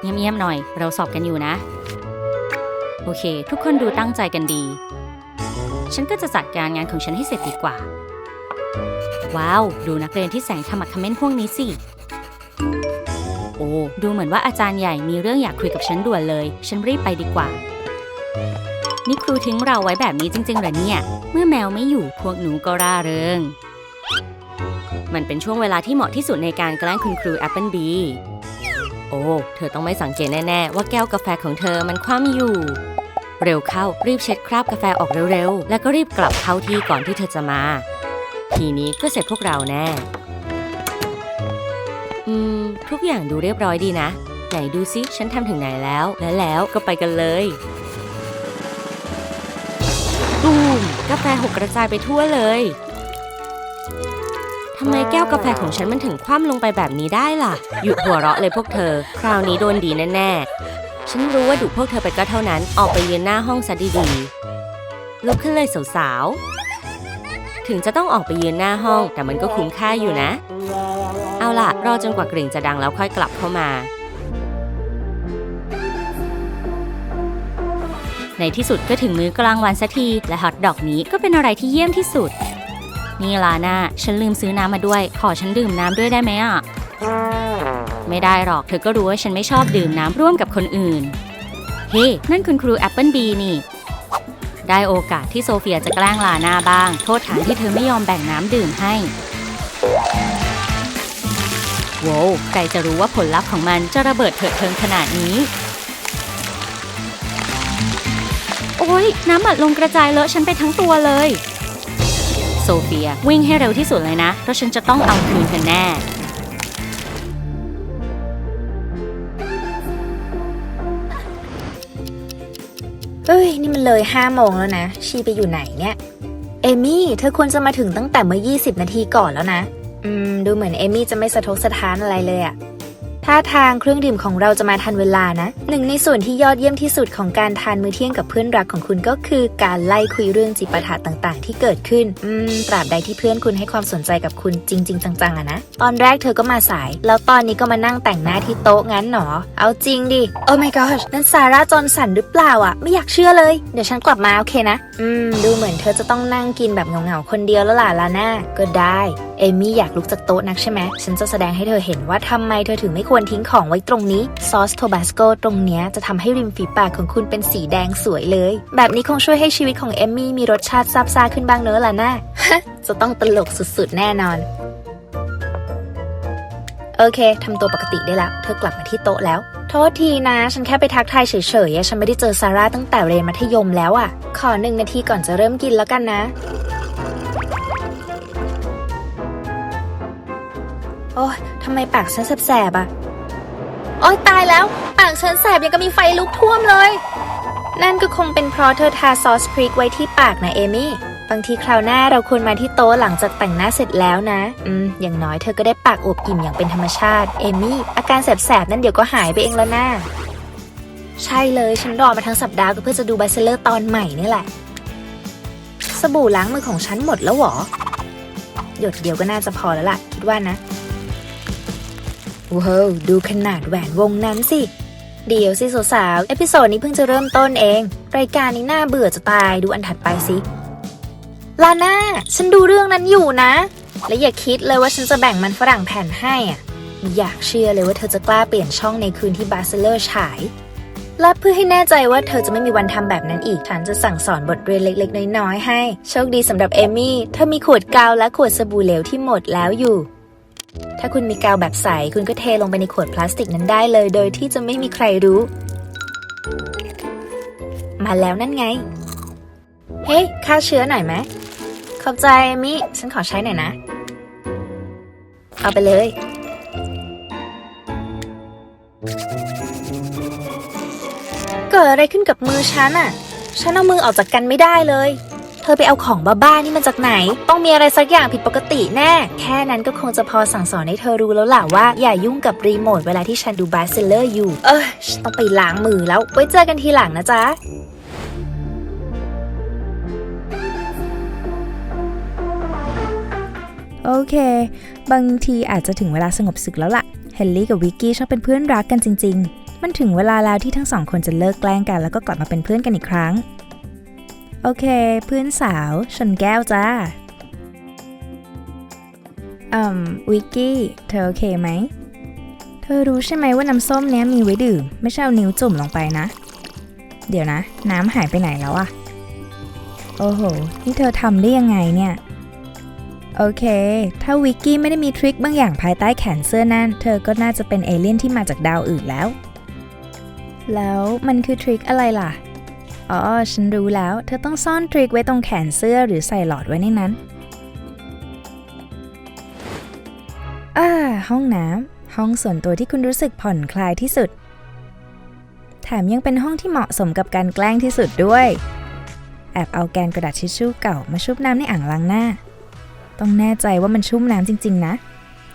เงียบๆหน่อย เราสอบกันอยู่นะ โอเค ทุกคนดูตั้งใจกันดี ฉันก็จะจัดการงานของฉันให้เสร็จดีกว่า ว้าว ดูนักเรียนที่แสงขมักเขม้นพวกนี้สิ โอ้ ดูเหมือนว่าอาจารย์ใหญ่มีเรื่องอยากคุยกับฉันด่วนเลย ฉันรีบไปดีกว่า นี่ครูทิ้งเราไว้แบบนี้จริงๆเหรอเนี่ย เมื่อแมวไม่อยู่พวกหนูก็ร่าเริงมันเป็นช่วงเวลาที่เหมาะที่สุดในการแกล้งคุณครูแอปเปิลบี โอ้ เธอต้องไม่สังเกตแน่ ๆ ว่าแก้วกาแฟของเธอมันคว่ำอยู่ เร็วเข้ารีบเช็ดคราบกาแฟออกเร็วๆ แล้วก็รีบกลับเข้าที่ก่อนที่เธอจะมา ทีนี้ก็เสร็จพวกเราแน่ อืม ทุกอย่างดูเรียบร้อยดีนะ ไหนดูซิฉันทำถึงไหนแล้ว และแล้วก็ไปกันเลยตูมกาแฟหกกระจายไปทั่วเลย ทำไมแก้วกาแฟของฉันมันถึงคว่ำลงไปแบบนี้ได้ล่ะ หยุดหัวเราะเลยพวกเธอ คราวนี้โดนดีแน่ๆ ฉันรู้ว่าดุพวกเธอไปก็เท่านั้น ออกไปยืนหน้าห้องซะดีๆ ลุกขึ้นเลยสาวๆ ถึงจะต้องออกไปยืนหน้าห้อง แต่มันก็คุ้มค่าอยู่นะ เอาล่ะ รอจนกว่ากริ่งจะดังแล้วค่อยกลับเข้ามา ในที่สุดก็ถึงมื้อกลางวันสักที และฮอทดอกนี้ก็เป็นอะไรที่เยี่ยมที่สุด นี่ลาน่าฉันลืมซื้อน้ำมาด้วย ขอฉันดื่มน้ำด้วยได้ไหมอะ ไม่ได้หรอก เธอก็รู้ว่าฉันไม่ชอบดื่มน้ำร่วมกับคนอื่น เฮ้นั่นคุณครูแอปเปิลบีนี่ ได้โอกาสที่โซเฟียจะแกล้งลาน่าบ้าง โทษฐานที่เธอไม่ยอมแบ่งน้ำดื่มให้โว้วใครจะรู้ว่าผลลัพธ์ของมันจะระเบิดเถิดเทิงขนาดนี้ โอ้ยน้ำอัดลงกระจายเลอะฉันไปทั้งตัวเลย โซเฟีย วิ่งให้เร็วที่สุดเลยนะ เพราะฉันจะต้องเอาคืนเธอแน่เฮ้ย นี่มันเลยห้าโมงแล้วนะ ชีไปอยู่ไหนเนี่ย เอมี่ เธอควรจะมาถึงตั้งแต่เมื่อ 20 นาทีก่อนแล้วนะ อืม ดูเหมือนเอมี่จะไม่สะทกสะท้านอะไรเลยอะ ท่าทางเครื่องดื่มของเราจะมาทันเวลานะ หนึ่งในส่วนที่ยอดเยี่ยมที่สุดของการทานมื้อเที่ยงกับเพื่อนรักของคุณก็คือ การไล่คุยเรื่องจิปาถะต่างๆ ที่เกิดขึ้น อืม ตราบใดที่เพื่อนคุณให้ความสนใจกับคุณจริง ๆ จังๆอะนะ ตอนแรกเธอก็มาสาย แล้วตอนนี้ก็มานั่งแต่งหน้าที่โต๊ะงั้นหนอ เอาจริงดิ โอ้ my gosh นั่นซาร่าจอห์นสันหรือเปล่าอะไม่อยากเชื่อเลย เดี๋ยวฉันกลับมาโอเคนะ อืม ดูเหมือนเธอจะต้องนั่งกินแบบเหงาๆคนเดียวแล้วล่ะลาน่าก็ได้ เอมี่อยากลุกจากโต๊ะนักใช่ไหม ฉันจะแสดงให้เธอเห็นว่าทำไมเธอถึงไม่ควรทิ้งของไว้ตรงนี้ ซอสโทบาสโกตรงเนี้ยจะทำให้ริมฝีปากของคุณเป็นสีแดงสวยเลย แบบนี้คงช่วยให้ชีวิตของเอมี่มีรสชาติซาบซ่าขึ้นบ้างเนอะลาน่าจะต้องตลกสุดๆ แน่นอน โอเคทำตัวปกติได้แล้ว เธอกลับมาที่โต๊ะแล้ว โทษทีนะ ฉันแค่ไปทักทายเฉยๆ ฉันไม่ได้เจอซาร่าตั้งแต่เรียนมัธยมแล้วอะ ขอหนึ่งนาทีก่อนจะเริ่มกินแล้วกันนะ โอ้ยทำไมปากฉันแสบๆอะโอ้ยตายแล้ว ปากฉันแสบยังก็มีไฟลุกท่วมเลย นั่นก็คงเป็นเพราะเธอทาซอสพริกไว้ที่ปากนะเอมี่ บางทีคราวหน้าเราควรมาที่โต๊ะหลังจากแต่งหน้าเสร็จแล้วนะ อืม อย่างน้อยเธอก็ได้ปากอวบอิ่มอย่างเป็นธรรมชาติ เอมี่ อาการแสบๆนั่นเดี๋ยวก็หายไปเองแล้วนะใช่เลยฉันรอมาทั้งสัปดาห์ก็เพื่อจะดูบาเซเลอร์ตอนใหม่นี่แหละ สบู่ล้างมือของฉันหมดแล้วหรอ หยดเดียวก็น่าจะพอแล้วล่ะ คิดว่านะ ว้าวดูขนาดแหวนวงนั้นสิ เดี๋ยวสิสาวๆ เอพิโซดนี้เพิ่งจะเริ่มต้นเอง รายการนี้น่าเบื่อจะตายดูอันถัดไปสิ ลาน่า ฉันดูเรื่องนั้นอยู่นะ และอย่าคิดเลยว่าฉันจะแบ่งมันฝรั่งแผ่นให้อะ อยากเชื่อเลยว่าเธอจะกล้าเปลี่ยนช่องในคืนที่บาร์เซเลอร์ฉาย และเพื่อให้แน่ใจว่าเธอจะไม่มีวันทำแบบนั้นอีก ฉันจะสั่งสอนบทเรียนเล็ก ๆ น้อยๆให้ โชคดีสำหรับเอมี่ เธอมีขวดกาวและขวดสบู่เหลวที่หมดแล้วอยู่ ถ้าคุณมีกาวแบบใส คุณก็เทลงไปในขวดพลาสติกนั้นได้เลย โดยที่จะไม่มีใครรู้ มาแล้วนั่นไง เฮ้ยฆ่าเชื้อหน่อยไหมขอบใจมิ ฉันขอใช้หน่อยนะ เอาไปเลย เกิดอะไรขึ้นกับมือฉันอะฉันเอามือออกจากกันไม่ได้เลย ธอไปเอาของบ้าๆนี่มาจากไหน ต้องมีอะไรสักอย่างผิดปกติแน่ แค่นั้นก็คงจะพอสั่งสอนให้เธอรู้แล้วล่ะว่า อย่ายุ่งกับรีโมทเวลาที่ฉันดูบาร์เซเลอร์อยู่ เออต้องไปล้างมือแล้ว ไว้เจอกันทีหลังนะจ๊ะโอเค บางทีอาจจะถึงเวลาสงบศึกแล้วล่ะ เฮนรี่กับวิกกี้ชอบเป็นเพื่อนรักกันจริง ๆ มันถึงเวลาแล้วที่ทั้งสองคนจะเลิกแกล้งกันแล้วก็กลับมาเป็นเพื่อนกันอีกครั้ง โอเคเพื่อนสาวชนแก้วจ้าอืมวิกกี้ เธอโอเคไหม เธอรู้ใช่ไหมว่าน้ำส้มเนี้ยมีไว้ดื่ม ไม่ใช่เอานิ้วจุ่มลงไปนะ เดี๋ยวนะ น้ำหายไปไหนแล้วอะโอ้โห นี่เธอทำได้ยังไงเนี่ย โอเค ถ้าวิกกี้ไม่ได้มีทริคบางอย่างภายใต้แขนเสื้อนั่น เธอก็น่าจะเป็นเอเลี่ยนที่มาจากดาวอื่นแล้ว แล้วมันคือทริคอะไรล่ะ อ๋อ ฉันรู้แล้ว เธอต้องซ่อนทริคไว้ตรงแขนเสื้อหรือใส่หลอดไว้ในนั้น อ่า ห้องน้ำ ห้องส่วนตัวที่คุณรู้สึกผ่อนคลายที่สุด แถมยังเป็นห้องที่เหมาะสมกับการแกล้งที่สุดด้วย แอบเอาแกนกระดาษทิชชู่เก่ามาชุบน้ำในอ่างล้างหน้า ต้องแน่ใจว่ามันชุ่มน้ำจริง ๆ นะ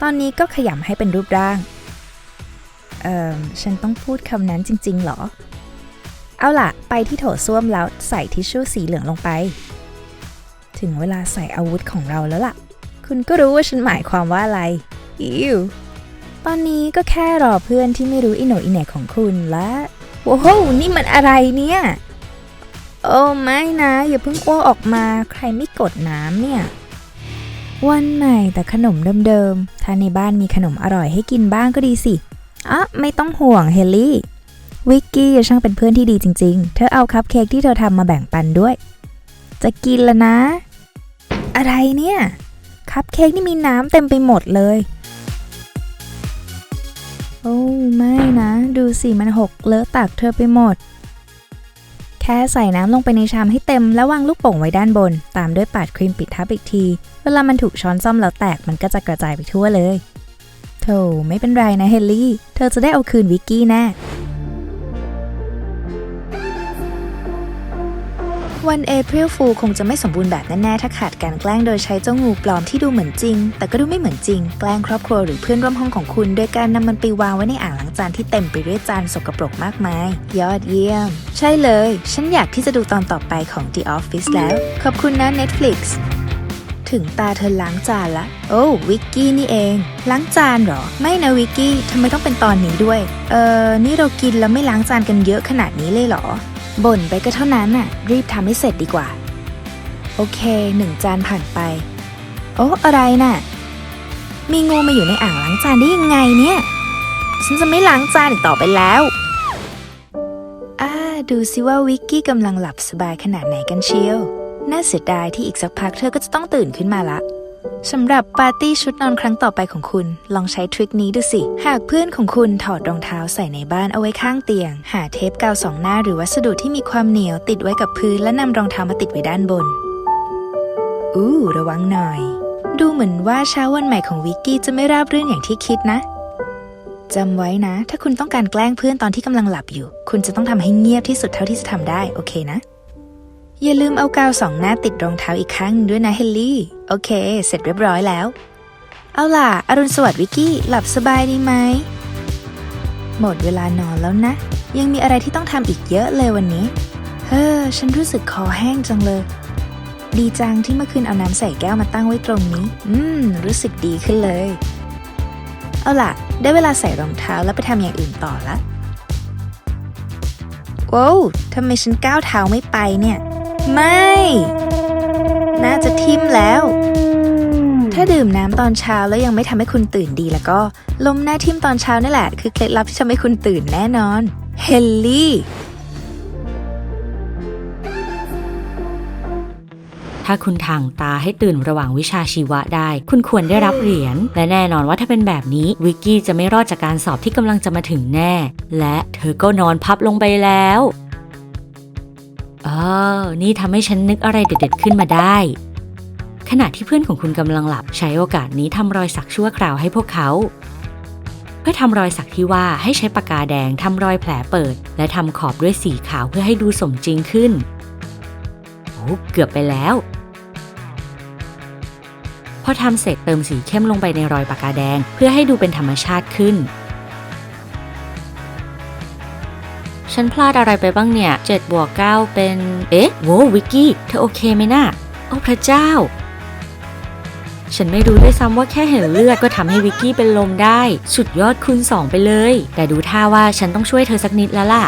ตอนนี้ก็ขยำให้เป็นรูปร่าง เอ่อ ฉันต้องพูดคำนั้นจริงๆเหรอ เอาล่ะ ไปที่โถส้วมแล้วใส่ทิชชู่สีเหลืองลงไป ถึงเวลาใส่อาวุธของเราแล้วล่ะ คุณก็รู้ว่าฉันหมายความว่าอะไร อิวตอนนี้ก็แค่รอเพื่อนที่ไม่รู้อิโนอิเน่ของคุณและโว้โหนี่มันอะไรเนี่ย โอ้ไม่นะ อย่าเพิ่งอ้วกออกมาใครไม่กดน้ำเนี่ย วันใหม่แต่ขนมเดิมๆ ถ้าในบ้านมีขนมอร่อยให้กินบ้างก็ดีสิอะไม่ต้องห่วงเฮลลี่ วิกกี้ช่างเป็นเพื่อนที่ดีจริง ๆ เธอเอาคัพเค้กที่เธอทำมาแบ่งปันด้วย จะกินแล้วนะ อะไรเนี่ย คัพเค้กนี่มีน้ำเต็มไปหมดเลย โอ้ไม่นะ ดูสิมันหกเลอะตักเธอไปหมด แค่ใส่น้ำลงไปในชามให้เต็มแล้ววางลูกโป่งไว้ด้านบน ตามด้วยปาดครีมปิดทับอีกที เวลามันถูกช้อนซ่อมแล้วแตกมันก็จะกระจายไปทั่วเลยโธ่ไม่เป็นไรนะเฮลลี่ เธอจะได้เอาคืนวิกกี้แน่ วันเอพ i l ฟูคงจะไม่สมบูรณ์แบบแน่ ๆ ถ้าขาดการแกล้งโดยใช้เจ้างูปลอมที่ดูเหมือนจริง แต่ก็ดูไม่เหมือนจริง แกล้งครอบครัวหรือเพื่อนร่วมห้องของคุณ โดยการนำมันไปวางไว้ในอ่างล้างจานที่เต็มไปด้วยจานสกปรกมากมาย ยอดเยี่ยม ใช่เลย ฉันอยากที่จะดูตอนต่อไปของ The Office แล้ว ขอบคุณนะ Netflix ถึงตาเธอล้างจานละ โอ้วิกกี้นี่เอง ล้างจานเหรอ ไม่นะวิกกี้ทำไมต้องเป็นตอนนี้ด้วย เออนี่เรากินแล้วไม่ล้างจานกันเยอะขนาดนี้เลยเหรอ บ่นไปก็เท่านั้นน่ะ รีบทำให้เสร็จดีกว่า โอเคหนึ่งจานผ่านไป โอ้อะไรน่ะ มีงูมาอยู่ในอ่างล้างจานได้ยังไงเนี่ย ฉันจะไม่ล้างจานอีกต่อไปแล้วอ่าดูสิว่าวิกกี้กำลังหลับสบายขนาดไหนกันเชียว น่าเสียดายที่อีกสักพักเธอก็จะต้องตื่นขึ้นมาละ สำหรับปาร์ตี้ชุดนอนครั้งต่อไปของคุณ ลองใช้ทริคนี้ดูสิ หากเพื่อนของคุณถอดรองเท้าใส่ในบ้านเอาไว้ข้างเตียง หาเทปกาวสองหน้าหรือวัสดุที่มีความเหนียวติดไว้กับพื้นและนำรองเท้ามาติดไว้ด้านบน อู้ระวังหน่อย ดูเหมือนว่าเช้าวันใหม่ของวิกกี้จะไม่ราบรื่นอย่างที่คิดนะจำไว้นะ ถ้าคุณต้องการแกล้งเพื่อนตอนที่กำลังหลับอยู่ คุณจะต้องทำให้เงียบที่สุดเท่าที่จะทำได้ โอเคนะ อย่าลืมเอากาวสองหน้าติดรองเท้าอีกข้างหนึ่งด้วยนะเฮลลี่ โอเค เสร็จเรียบร้อยแล้ว เอาล่ะ อรุณสวัสดิ์วิกกี้ หลับสบายดีไหม หมดเวลานอนแล้วนะ ยังมีอะไรที่ต้องทำอีกเยอะเลยวันนี้ เฮ้อ ฉันรู้สึกคอแห้งจังเลย ดีจังที่เมื่อคืนเอาน้ำใส่แก้วมาตั้งไว้ตรงนี้ อืม รู้สึกดีขึ้นเลย เอาล่ะ ได้เวลาใส่รองเท้าแล้วไปทำอย่างอื่นต่อละว้าวทำไมฉันก้าวเท้าไม่ไปเนี่ย ไม่ น่าจะทิ่มแล้ว ถ้าดื่มน้ำตอนเช้าแล้วยังไม่ทำให้คุณตื่นดีแล้วก็ ลมหน้าทิ่มตอนเช้านี่แหละ คือเคล็ดลับที่ทำให้คุณตื่นแน่นอน เฮลลี่ ถ้าคุณทางตาให้ตื่นระหว่างวิชาชีวะได้ คุณควรได้รับเหรียญ และแน่นอนว่าถ้าเป็นแบบนี้ วิกกี้จะไม่รอดจากการสอบที่กำลังจะมาถึงแน่ และเธอก็นอนพับลงไปแล้ว ออนี่ทำให้ฉันนึกอะไรเด็ดๆขึ้นมาได้ ขณะที่เพื่อนของคุณกำลังหลับใช้โอกาสนี้ทำรอยสักชั่วคราวให้พวกเขา เพื่อทำรอยสักที่ว่าให้ใช้ปากกาแดงทำรอยแผลเปิด และทำขอบด้วยสีขาวเพื่อให้ดูสมจริงขึ้นโอ้เกือบไปแล้ว พอทำเสร็จเติมสีเข้มลงไปในรอยปากกาแดง เพื่อให้ดูเป็นธรรมชาติขึ้น ฉันพลาดอะไรไปบ้างเนี่ย7บวก9เป็น เอ๊ะโว้วิกกี้ เธอโอเคไหมนะ่ะ โอ้พระเจ้า ฉันไม่รู้ด้วยซ้ำว่าแค่เห็นเลือดก็ทำให้วิกกี้เป็นลมได้ สุดยอดคูณสองไปเลย แต่ดูท่าว่าฉันต้องช่วยเธอสักนิดแล้วล่ะ